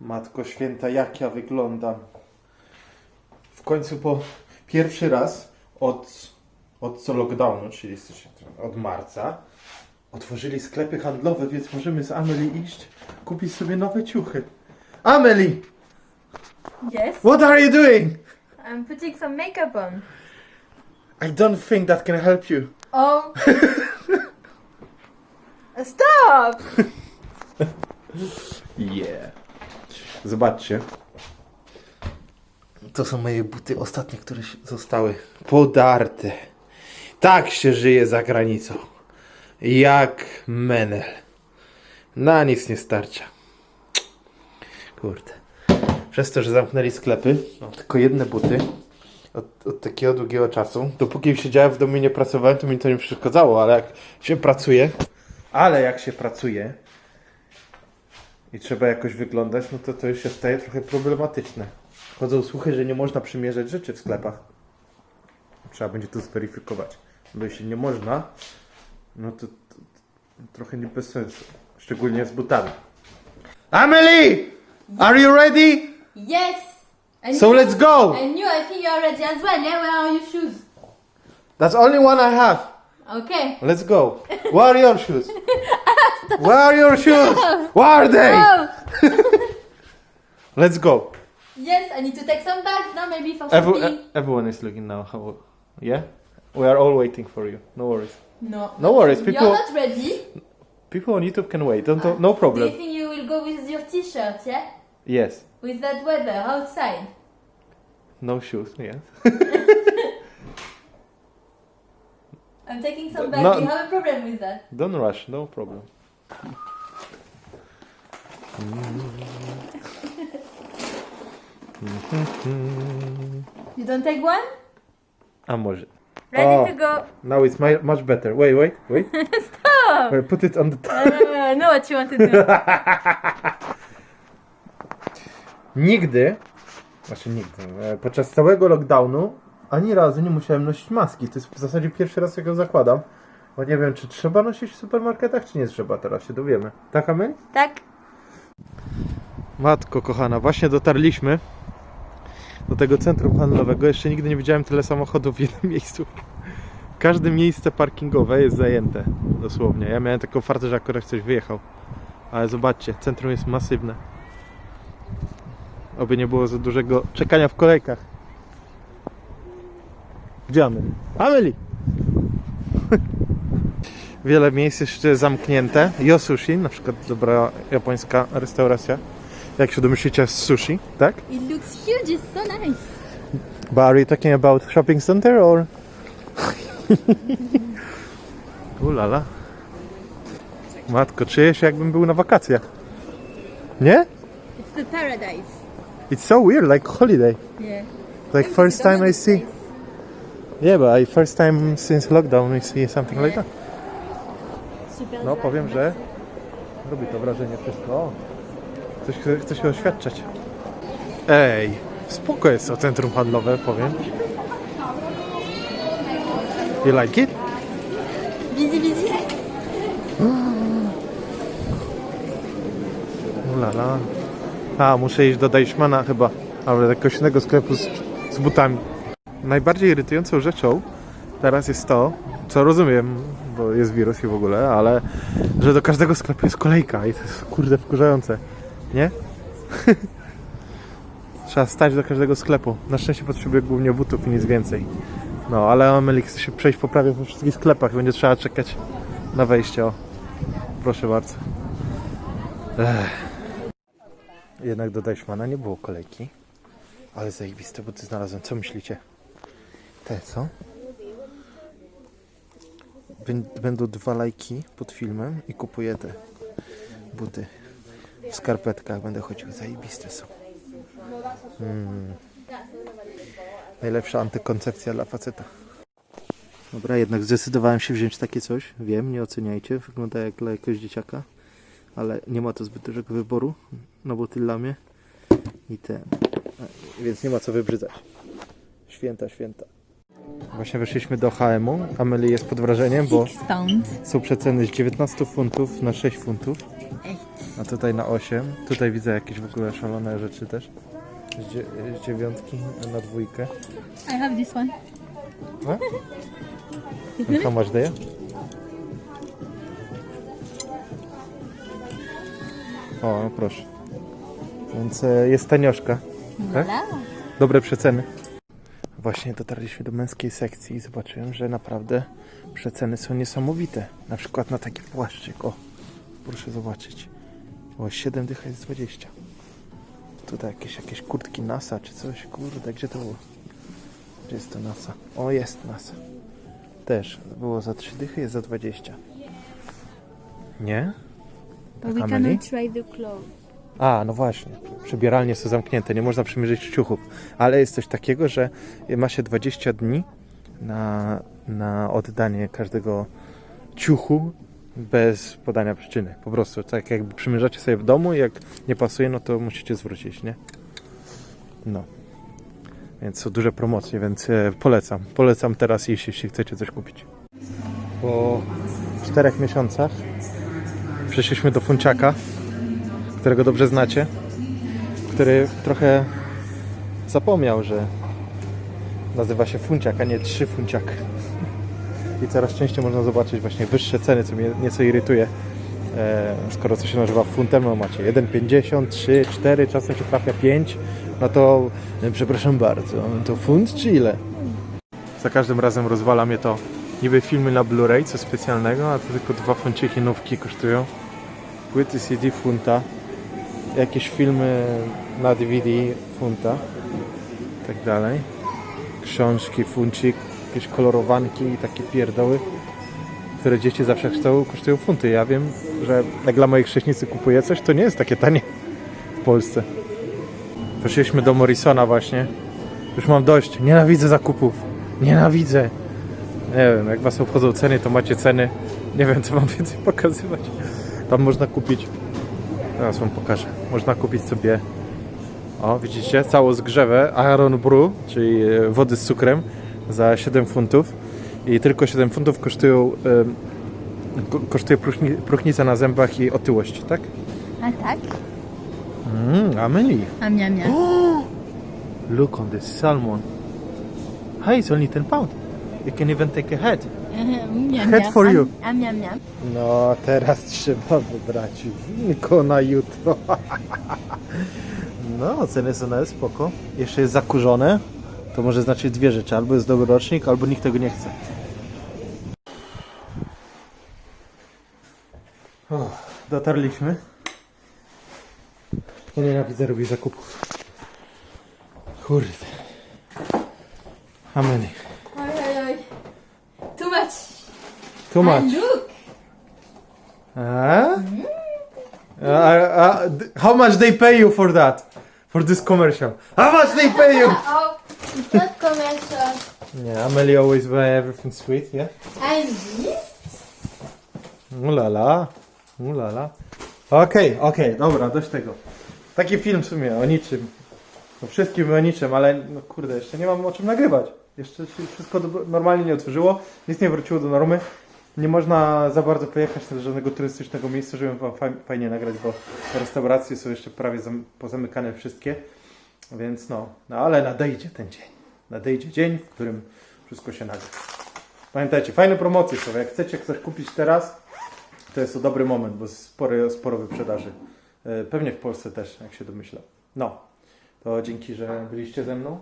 Matko święta, jak ja wyglądam. W końcu po pierwszy raz od, od co lockdownu, czyli od marca, otworzyli sklepy handlowe, więc możemy z Amelie iść, kupić sobie nowe ciuchy. Amelie, Yes, what are you doing? I'm putting some makeup on. I don't think that can help you. Oh. Stop! Yeah. Zobaczcie. To są moje buty ostatnie, które zostały podarte. Tak się żyje za granicą. Jak menel. Na nic nie starcza. Kurde. Przez to, że zamknęli sklepy, mam tylko jedne buty od, od takiego długiego czasu. Dopóki siedziałem w domu i nie pracowałem, to mi to nie przeszkadzało, ale jak się pracuje, ale jak się pracuje, i trzeba jakoś wyglądać, no to to już się staje trochę problematyczne. Chodzą słuchy, że nie można przymierzać rzeczy w sklepach. Trzeba będzie to zweryfikować. Bo jeśli nie można, no to, to, to trochę nie bez sensu. Szczególnie z butami. Amelie! Are you ready? Yes! And So you- let's go! And you, I think you're ready as well, yeah? Where are your shoes? That's only one I have. Okay. Let's go. Where are your shoes? Where are your shoes? Where are they? Oh! Let's go. Yes, I need to take some bags now, maybe for Every, shopping. everyone is looking now. How, yeah? We are all waiting for you. No worries. no. No worries. People You're not ready. people on YouTube can wait. Don't, ah. no problem. Do you problem. think you will go with your t-shirt, yeah? Yes. With that weather outside? No shoes. Yes. I'm taking some bags. No- you have a problem with that? Don't rush. No problem. You don't take one? A może. Ready Oh. to go? Now it's my, much better. Wait, wait, wait. Stop! wait put it on the. T- I know what you want to do. nigdy, znaczy nigdy, e, podczas całego lockdownu ani razu nie musiałem nosić maski. To jest w zasadzie pierwszy raz, jak ją zakładam. Bo nie wiem, czy trzeba nosić w supermarketach, czy nie trzeba. Teraz się dowiemy. Tak, Amen? tak? Matko kochana, właśnie dotarliśmy do tego centrum handlowego. Jeszcze nigdy nie widziałem tyle samochodów w jednym miejscu. Każde miejsce parkingowe jest zajęte, dosłownie. Ja miałem taką fartę, że akurat ktoś wyjechał. Ale zobaczcie, centrum jest masywne. Oby nie było za dużego czekania w kolejkach. Gdzie Amelie? Amelie! Wiele miejsc jeszcze zamknięte. Yosushi, na przykład dobra japońska restauracja. Jak się domyślicie, z sushi, tak? It looks huge, it's so nice. But are you talking about shopping center or? Ulala. Matko, czuję się jakbym był na wakacjach. Nie? It's the paradise. It's so weird, like holiday. Yeah. Like first time I see. Yeah, but I first time since lockdown I see something like that. No powiem, że robi to wrażenie wszystko. Coś chce, się oświadczać. Ej, spoko jest to centrum handlowe, powiem. You like it? Busy, busy. Ulala. A, muszę iść do Deichmana chyba, albo do jakiegoś innego sklepu z, z butami. Najbardziej irytującą rzeczą teraz jest to, co rozumiem, bo jest wirus i w ogóle, ale że do każdego sklepu jest kolejka i to jest kurde wkurzające, nie? Trzeba stać do każdego sklepu. Na szczęście potrzebuję głównie butów i nic więcej. No, ale Amelie chce się przejść po prawie po wszystkich sklepach, będzie trzeba czekać na wejście. O, proszę bardzo. Ech. Jednak do Deichmana nie było kolejki. Ale zajebiste buty znalazłem. Co myślicie? Te, co? Bę- Będą dwa lajki pod filmem i kupuję te buty. W skarpetkach będę chodził. Zajebiste są. Mm. Najlepsza antykoncepcja dla faceta. Dobra, jednak zdecydowałem się wziąć takie coś. Wiem, nie oceniajcie. Wygląda jak dla jakiegoś dzieciaka. Ale nie ma to zbyt dużego wyboru. No bo ty lamie. I ten. Więc nie ma co wybrzydzać. Święta, święta. Właśnie weszliśmy do HM-u. Amelie jest pod wrażeniem, bo Six są przeceny z 19 funtów na 6 funtów. Eight. A tutaj na 8. Tutaj widzę jakieś w ogóle szalone rzeczy też. Z, dzie- z dziewiątki na dwójkę. I have this one. No? How much there? O, no proszę. Więc e, jest tanioszka. Tak? Dobre przeceny. Właśnie dotarliśmy do męskiej sekcji i zobaczyłem, że naprawdę przeceny są niesamowite. Na przykład na taki płaszczyk. O, proszę zobaczyć. O, 7 dycha jest 20. Tutaj jakieś, jakieś kurtki NASA czy coś. Kurde, gdzie to było? Gdzie jest to NASA? O, jest NASA. Też było za 3 dychy, jest za 20. Nie? But we cannot try the clothes. A, no właśnie. Przebieralnie są zamknięte, nie można przymierzyć ciuchów. Ale jest coś takiego, że ma się 20 dni na, na oddanie każdego ciuchu bez podania przyczyny. Po prostu, tak jakby przymierzacie sobie w domu jak nie pasuje, no to musicie zwrócić, nie? No. Więc są duże promocje, więc e, polecam. Polecam teraz iść, jeśli chcecie coś kupić. Po czterech miesiącach przyszliśmy do Funciaka którego dobrze znacie, który trochę zapomniał, że nazywa się Funciak, a nie Trzy Funciak. I coraz częściej można zobaczyć właśnie wyższe ceny, co mnie nieco irytuje. E, skoro coś się nazywa funtem, no macie 1,50, 3, 4, czasem się trafia 5, no to e, przepraszam bardzo, to funt czy ile? Za każdym razem rozwala mnie to niby filmy na Blu-ray, co specjalnego, a to tylko dwa funciki nówki kosztują płyty CD funta, jakieś filmy na DVD funta, tak dalej. Książki, funcik, jakieś kolorowanki i takie pierdoły, które dzieci zawsze chcą, kosztują funty. Ja wiem, że jak dla mojej chrześnicy kupuję coś, to nie jest takie tanie w Polsce. Poszliśmy do Morrisona właśnie. Już mam dość. Nienawidzę zakupów. Nienawidzę. Nie wiem, jak was obchodzą ceny, to macie ceny. Nie wiem, co wam więcej pokazywać. Tam można kupić. Teraz wam pokażę. Można kupić sobie. O, widzicie? Całą zgrzewę Aaron Brew, czyli e, wody z cukrem za 7 funtów. I tylko 7 funtów kosztują. ko- kosztuje próchni- próchnica na zębach i otyłość, tak? A tak? Mmm, Amelie. A miam miam. Look on this salmon. Hey, it's only 10 pound. You can even take a head. Miam Head for you. A miam miam. No, teraz trzeba wybrać winko na jutro. No, ceny są nawet spoko. Jeszcze jest zakurzone. To może znaczyć dwie rzeczy. Albo jest dobry rocznik, albo nikt tego nie chce. O, dotarliśmy. Ja nienawidzę robić zakupów. Kurde. Amen. Oj, oj, oj. Too much. Too much. Look. Uh, uh, uh, th- how much they pay you for that? For this commercial? How much they pay you? Oh, it's not commercial. yeah, Amelie always buy everything sweet, yeah? And this? Ooh la la. Ooh la la. Okej, okej, dobra, dość tego. Taki film w sumie o niczym. O wszystkim o niczym, ale no kurde, jeszcze nie mam o czym nagrywać. Jeszcze się wszystko do- normalnie nie otworzyło, nic nie wróciło do normy. Nie można za bardzo pojechać do żadnego turystycznego miejsca, żeby wam faj- fajnie nagrać, bo restauracje są jeszcze prawie zam- pozamykane wszystkie. Więc no, no ale nadejdzie ten dzień. Nadejdzie dzień, w którym wszystko się nagra. Pamiętajcie, fajne promocje są. Jak chcecie coś kupić teraz, to jest to dobry moment, bo sporo, sporo wyprzedaży. E, Pewnie w Polsce też, jak się domyślam. No, to dzięki, że byliście ze mną.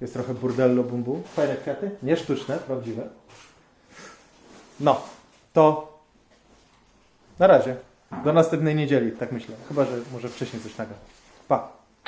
Jest trochę burdello bumbu. Fajne kwiaty, nie sztuczne, prawdziwe. No, to na razie. Do następnej niedzieli, tak myślę. Chyba, że może wcześniej coś nagra. Pa!